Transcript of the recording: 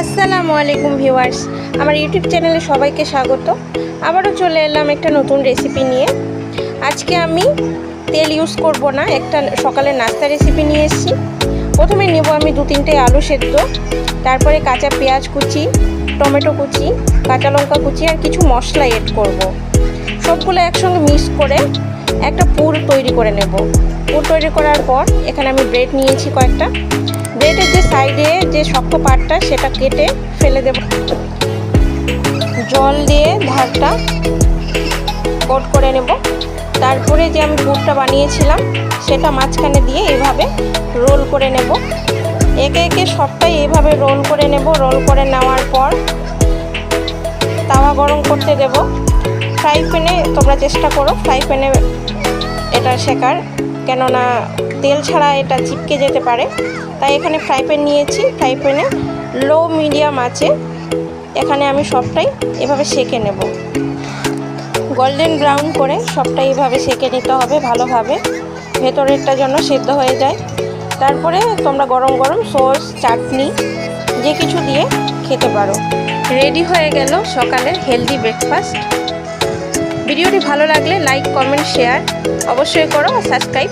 আসসালামু আলাইকুম ভিউয়ার্স, আমার ইউটিউব চ্যানেলে সবাইকে স্বাগত। আবারও চলে এলাম একটা নতুন রেসিপি নিয়ে। আজকে আমি তেল ইউজ করব না, একটা সকালে নাস্তা রেসিপি নিয়ে এসেছি। প্রথমে নেব আমি দু তিনটে আলু সেদ্ধ, তারপরে কাঁচা পেঁয়াজ কুচি, টমেটো কুচি, কাঁচা লঙ্কা কুচি আর কিছু মশলা এড করব। সবগুলো একসঙ্গে মিক্স করে একটা পুর তৈরি করে নেব। পুর তৈরি করার পর এখানে আমি ব্রেড নিয়েছি কয়েকটা। ব্রেডের যে সাইডে যে শক্ত পাটটা, সেটা কেটে ফেলে দেব। জল দিয়ে ধারটা কোট করে নেব। তারপরে যে আমি পুরটা বানিয়েছিলাম, সেটা মাঝখানে দিয়ে এইভাবে রোল করে নেব। একে একে সবটাই এইভাবে রোল করে নেব। রোল করে নেওয়ার পর তাওয়া গরম করতে দেব। ফ্রাই প্যানে তোমরা চেষ্টা করো ফ্রাই প্যানে এটা শেখার। কেননা তেল ছাড়া এটা চিপকে যেতে পারে। তাই এখানে ফ্রাই প্যান নিয়েছি। ফ্রাই প্যানে লো মিডিয়াম আছে। এখানে আমি সবটাই এভাবে সেকে নেব। গোল্ডেন ব্রাউন করে সবটাই এভাবে সেকে নিতে হবে ভালোভাবে। ভেতরেরটা জন্য সেদ্ধ হয়ে যায়। তারপরে তোমরা গরম গরম সস, চাটনি, যে কিছু দিয়ে খেতে পারো। রেডি হয়ে গেল সকালের হেলদি ব্রেকফাস্ট ভিডিওটি ভালো লাগলে লাইক কমেন্ট শেয়ার অবশ্যই করো সাবস্ক্রাইব